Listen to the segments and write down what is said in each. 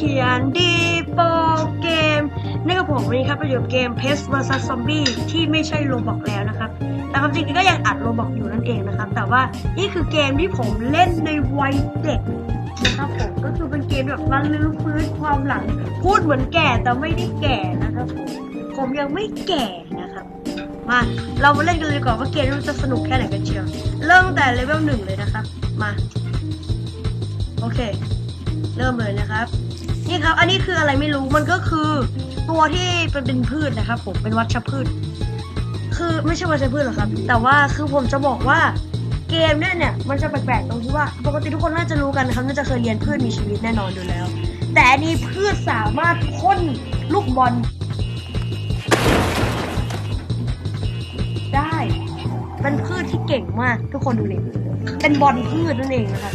ขียนดีโปเกมนี่กับผมวันนี้ครับเราอยู่กับเกม Pest vs Zombie ที่ไม่ใช่โรบอกแล้วนะครับ แต่ความจริงก็ยังอัดโรบอกอยู่นั่นเองนะครับ แต่ว่านี่คือเกมที่ผมเล่นในวัยเด็กนะครับผมก็คือเป็นเกมแบบวันลื้อฟื้นความหลัง พูดเหมือนแก่แต่ไม่ได้แก่นะครับผมผมยังไม่แก่นะครับ มาเรามาเล่นกันเลยดีกว่อนว่าเกมนี้จะสนุกแค่ไหนกันเชียวเริ่มแต่เลเวลหนึ่งเลยนะครับ มา โอเค เริ่มเลยนะครับ นี่ครับ อันนี้คืออะไรไม่รู้ มันก็คือตัวที่เป็นเป็นพืชนะครับ ผมเป็นวัชพืช คือไม่ใช่วัชพืชหรอกครับ แต่ว่าคือผมจะบอกว่าเกมเนี่ยเนี่ยมันจะแปลกๆตรงที่ว่า ปกติทุกคนน่าจะรู้กันนะครับน่าจะเคยเรียนพืชมีชีวิตแน่นอนอยู่แล้ว แต่อันนี้พืชสามารถพ่นลูกบอลได้เป็นพืชที่เก่งมากทุกคนดูเลยเป็นบอลพืชนั่นเองนะครับ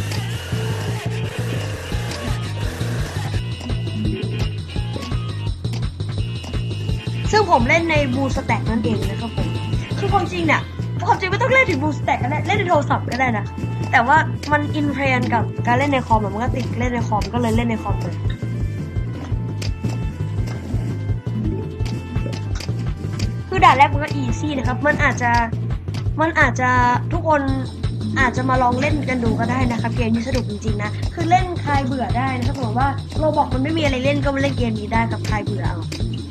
ซึ่งผมเล่นในบูสแต็กนั่นเองนะครับผมคือความจริงเนี่ยความจริงไม่ต้องเล่นถึงบูสแต็กก็ได้เล่นในโทรศัพท์ก็ได้นะแต่ว่ามันอินเทรนกับการเล่นในคอมอะมันก็ติดเล่นในคอมก็เลยเล่นในคอมเลยคือด่านแรกมันก็อีซี่นะครับ มันอาจจะมันอาจจะทุกคนอาจจะมาลองเล่นกันดูก็ได้นะครับ เกมนี้สนุกจริงๆนะ คือเล่นคลายเบื่อได้นะครับผมว่าเราบอกมันไม่มีอะไรเล่นก็มาเล่นเกมนี้ได้กับคลายเบื่อเอา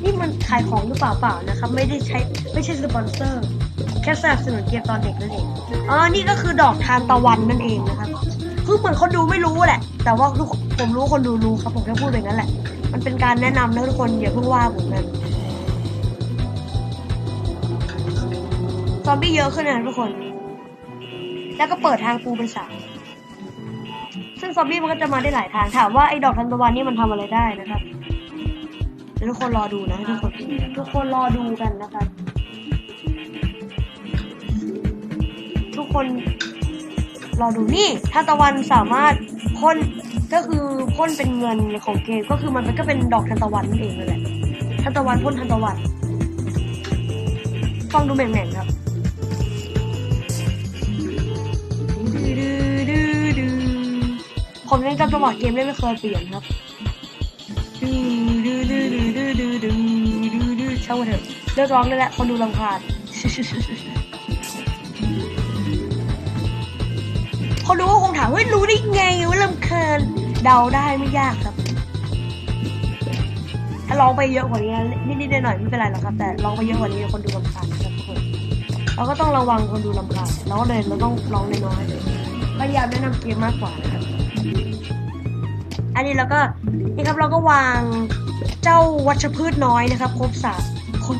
นี่มันขายของหรือเปล่าเปล่านะครับ ไม่ได้ใช้ไม่ใช่สปอนเซอร์ แค่สนับสนุนเกมตอนเด็กนั่นเองอ๋อนี่ก็คือดอกทานตะวันนั่นเองนะครับคือเหมือนคนดูไม่รู้แหละ แต่ว่าทุกผมรู้คนดูรู้ครับ ผมแค่พูดอย่างนั้นแหละ มันเป็นการแนะนำนะทุกคนอย่าเพิ่งว่าผมนซอมบี้เยอะขึ้นนะทุกคน แล้วก็เปิดทางปูเป็นสามซึ่งซอมบี้มันก็จะมาได้หลายทางถามว่าไอ้ดอกทานตะวันนี่มันทำอะไรได้นะครับ ทุกคนรอดูนะทุกคนทุกคนรอดูกันนะครับทุกคนรอดูนี่ทาตะวันสามารถพ่นก็คือพ่นเป็นเงินของเกมก็คือมันก็เป็นดอกทานตะวันนั่นเองนั่นแหละทานตะวันพ่นทานตะวันฟังดูแหม่งๆครับผมยังจำจังหวะเกมได้ไม่เคยเปลี่ยนครับ ช่างมันเถอะเลิกร้องได้แล้วคนดูรำคาญคนดูก็คงถามเฮ้ยรู้ได้ไงว่าลำคาญเดาได้ไม่ยากครับ ถ้าร้องไปเยอะกว่านี้นะนิดๆหน่อยๆไม่เป็นไรหรอกครับ แต่ร้องไปเยอะกว่านี้คนดูรำคาญนะครับทุกคนเราก็ต้องระวังคนดูรำคาญเราก็เลยเราต้องร้องน้อยๆพยายามแนะนำเกมมากกว่านะครับอันนี้เราก็นี่ครับเราก็วาง เจ้าวัชพืชน้อยนะครับ ครบสามครบ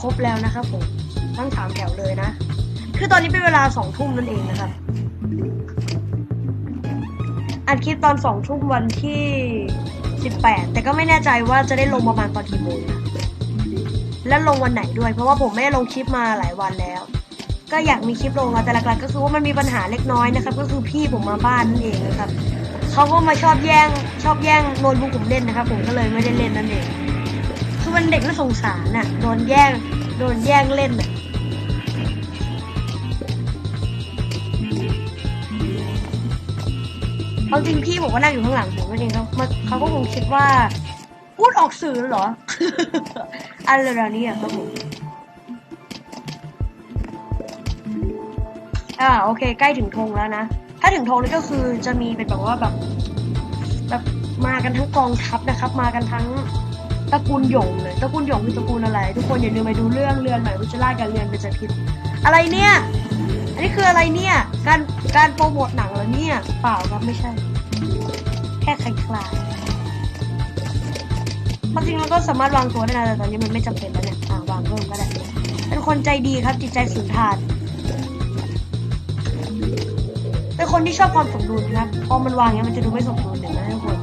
ครบแล้วนะครับผมทั้งสามแถวเลยนะ คือตอนนี้เป็นเวลาสองทุ่มนั่นเองนะครับอัดคลิปตอนสองทุ่มวันที่สิบแปดแต่ก็ไม่แน่ใจว่าจะได้ลงประมาณตอนกี่โมงนะและลงวันไหนด้วย เพราะว่าผมไม่ได้ลงคลิปมาหลายวันแล้ว ก็อยากมีคลิปลงแต่หลักๆก็คือว่ามันมีปัญหาเล็กน้อยนะครับ ก็คือพี่ผมมาบ้านนั่นเองนะครับ เขาก็มาชอบแย่งชอบแย่งโน้ตบุ๊กผมเล่นนะครับ ผมก็เลยไม่ได้เล่นนั่นเองคือมันเด็กน่าสงสารน่ะโดนแย่งโดนแย่งเล่นน่ะเอาจริงพี่ผมก็นั่งอยู่ข้างหลังผมนั่นเองครับมันเขาก็คงคิดว่า พูดออกสื่อเหรอ อะไรแบบนี้อะครับผมอ่าโอเค ใกล้ถึงธงแล้วนะ ถ้าถึงธงนี่ก็คือจะมีเป็นแบบว่าแบบแบบมากันทั้งกองทัพนะครับ มากันทั้งตระกูลหยงเลยตระกูลหยงคือตระกูลอะไร ทุกคนอย่าลืมไปดูเรื่องเรือนใหม่วิจล่ากับเรือนเป็นจพิษอะไรเนี่ย อันนี้คืออะไรเนี่ย การการโปรโมทหนังเหรอเนี่ยเปล่าครับไม่ใช่ แค่คลายๆความจริงมันก็สามารถวางตัวได้นะแต่ตอนนี้มันไม่จำเป็นแล้วเนี่ยวางเพิ่มก็ได้เป็นคนใจดีครับจิตใจสุนทาน เป็นคนที่ชอบความสมดุลนะครับพอมันวางเนี้ยมันจะดูไม่สมดุลเดี๋ยวนะทุกคน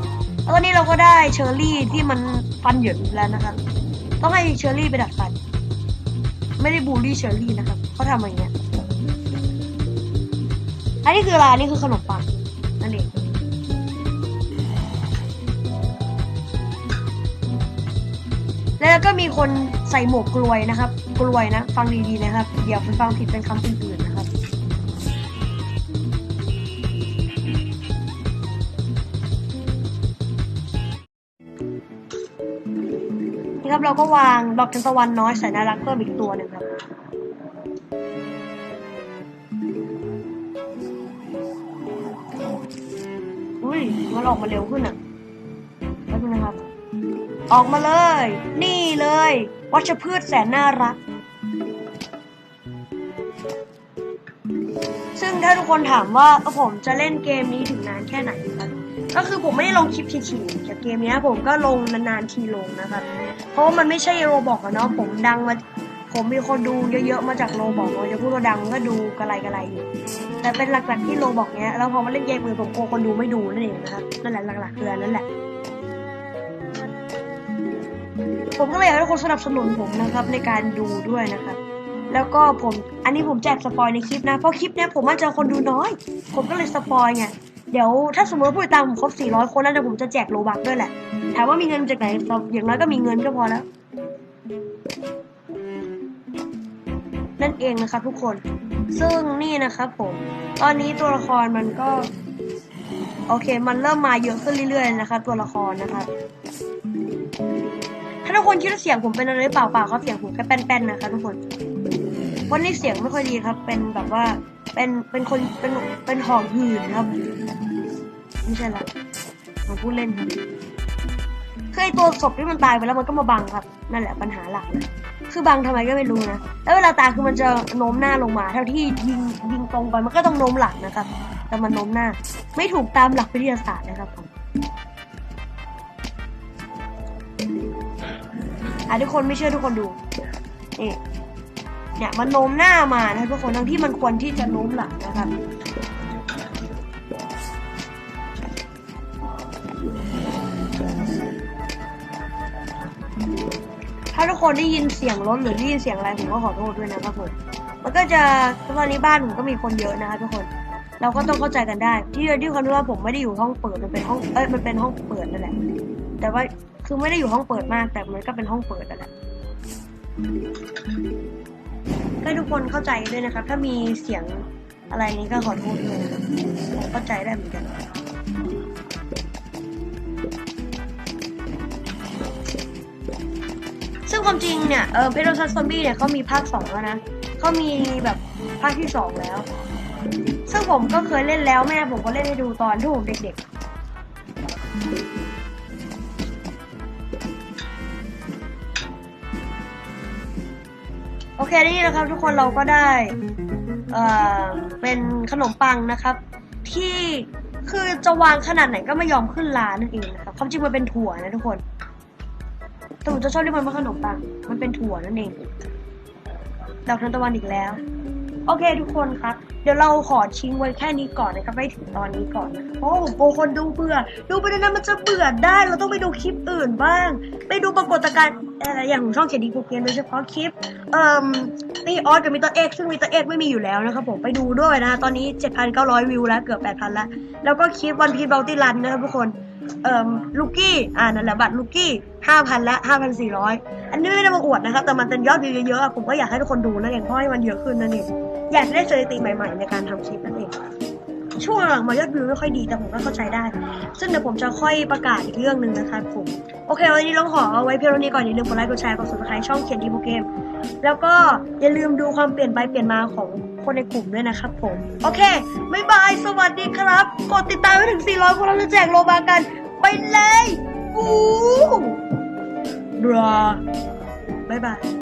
แล้วตอนนี้เราก็ได้เชอร์รี่ที่มันฟันเหยินแล้วนะครับต้องให้เชอร์รี่ไปดัดฟัน ไม่ได้บูลลี่เชอร์รี่นะครับเขาทำอย่างเงี้ยอันนี้คืออะไรนนี้คือขนมปังนั่นเองแล้วก็มีคนใส่หมวกกลวยนะครับ กลวยนะ ฟังดีๆนะครับ เดี๋ยวคุณฟังผิดเป็นคำอื่น นะครับครับเราก็วางดอกทานตะวันน้อยแสนน่ารักเพิ่มอีกตัวหนึ่งครับอุ้ยมันออกมาเร็วขึ้นอะแป๊บนึงนะครับ ออกมาเลย นี่เลย วัชพืชแสนน่ารัก ซึ่งถ้าทุกคนถามว่าผมจะเล่นเกมนี้ถึงนานแค่ไหนครับก็คือผมไม่ได้ลงคลิปถี่ๆ มเนี้ยผมก็ลงนานๆทีลงนะครับ เพราะมันไม่ใช่โรบอกอะเนาะผมดังมาผมมีคนดูเยอะๆมาจากโรบอกเราจะพูดว่าดังก็ดูกระไรกระไรอยู่ แต่เป็นหลักๆที่โรบอกเนี้ยแล้วพอมาเล่นเกมมือผมกลัวคนดูไม่ดูนั่นเองนะครับนั่นแหละหลักๆคืออันนั่นแหละ ผมก็เลยอยากให้ทุกคนสนับสนุนผมนะครับในการดูด้วยนะครับแล้วก็ผมอันนี้ผมแจกสปอยในคลิปนะ เพราะคลิปเนี้ยผมอาจจะคนดูน้อย ผมก็เลยสปอยไง เดี๋ยวถ้าสมมติผู้ติดตามผมครบ 400 คนแล้วเดี๋ยวผมจะแจกโลบักด้วยแหละ ถามว่ามีเงินมาจากไหน อย่างน้อยก็มีเงินก็พอแล้ว นั่นเองนะครับทุกคน ซึ่งนี่นะครับผม ตอนนี้ตัวละครมันก็ โอเค มันเริ่มมาเยอะขึ้นเรื่อยๆนะครับตัวละครนะครับ ถ้าทุกคนคิดว่าเสียงผมเป็นอะไรเปล่าเปล่าครับเสียงผมแค่แป้นๆนะคะทุกคนวันนี้เสียงไม่ค่อยดีครับ เป็นแบบว่า เป็นเป็นคนเป็นเป็นหอบหืนครับ ไม่ใช่ละผมพูดเล่นครับคือไอตัวศพที่มันตายไปแล้วมันก็มาบังครับ นั่นแหละปัญหาหลักเลยคือบังทำไมก็ไม่รู้นะ แล้วเวลาตายคือมันจะโน้มหน้าลงมา เท่าที่ยิงยิงตรงไปมันก็ต้องโน้มหลังนะครับ แต่มันโน้มหน้า ไม่ถูกตามหลักวิทยาศาสตร์นะครับผมอะทุกคนไม่เชื่อทุกคนดูนี่ เนี่ยมันโน้มหน้ามานะทุกคนทั้งที่มันควรที่จะโน้มหลังนะครับถ้าทุกคนได้ยินเสียงรถหรือได้ยินเสียงอะไรผมก็ขอโทษด้วยนะครับผมมันก็จะตอนนี้บ้านผมก็มีคนเยอะนะครับทุกคน เราก็ต้องเข้าใจกันได้ ที่ที่คนรู้ว่าผมไม่ได้อยู่ห้องเปิดมันเป็นห้องเอ้ยมันเป็นห้องเปิดนั่นแหละแต่ว่าคือไม่ได้อยู่ห้องเปิดมาก แต่มันก็เป็นห้องเปิดนั่นแหละ ให้ทุกคนเข้าใจด้วยนะครับ ถ้ามีเสียงอะไรนี้ก็ขอโทษด้วยเข้าใจได้เหมือนกันซึ่งความจริงเนี่ยเออเพโรซัสซอมบี้เนี่ยเขามีภาคสองแล้วนะเขามีแบบภาคที่สองแล้ว ซึ่งผมก็เคยเล่นแล้วแม่ผมก็เล่นให้ดูตอนที่ผมเด็กๆ โอเคนี่นะครับ ทุกคนเราก็ได้เอ่อเป็นขนมปังนะครับ ที่คือจะวางขนาดไหนก็ไม่ยอมขึ้นลานั่นเองนะครับความจริงมันเป็นถั่วนะทุกคนแต่ผมจะชอบเรียกมันว่าขนมปังมันเป็นถั่วนั่นเองดอกทานตะวันอีกแล้ว โอเคทุกคนครับ เดี๋ยวเราขอทิ้งไว้แค่นี้ก่อนนะครับไปถึงตอนนี้ก่อนนะเพราะผมกลัวคนดูเบื่อ ดูไปนานๆมันจะเบื่อได้ เราต้องไปดูคลิปอื่นบ้าง ไปดูปรากฏการณ์เอ่ออย่างของช่องเขียนดีกูเกมโดยเฉพาะคลิป เอ่อตีออสกับมิเตอร์เอ็กซึ่งมิเตอร์เอ็กไม่มีอยู่แล้วนะครับผมไปดูด้วยนะตอนนี้ 7,900 วิวแล้วเกือบ 8,000 แล้ว แล้วก็คลิปวันพี e บลตี้รันนะครับทุกคน เอ่อลูกี้อ่านั่นแหละบัตรลูกี้ ห้าพันและห้าพันสี่ร้อยอันนี้ไม่ได้มาอวดนะครับ แต่มันเป็นยอดวิวเยอะๆผมก็อยากให้ทุกคนดูนั่นเองเพราะให้มันเยอะขึ้นนั่นเองอยากได้สถิติใหม่ๆ ในการทำคลิปนั่นเองช่วงหลังมายอดวิวไม่ค่อยดีแต่ผมก็เข้าใจได้ ซึ่งเดี๋ยวผมจะค่อยประกาศอีกเรื่องหนึ่งนะครับผม โอเค วันนี้เราขอเอาไว้เพียงเท่านี้ก่อนอย่าลืมกดไลค์กดแชร์กด subscribe ช่องเขียนดีโปเกม แล้วก็อย่าลืมดูความเปลี่ยนไปเปลี่ยนมาของคนในกลุ่มด้วยนะครับผม โอเคบ๊ายบาย สวัสดีครับ กดติดตามไว้ถึง 400พวกเราจะแจกโลบากัน ไปเลยวู้ bro 拜拜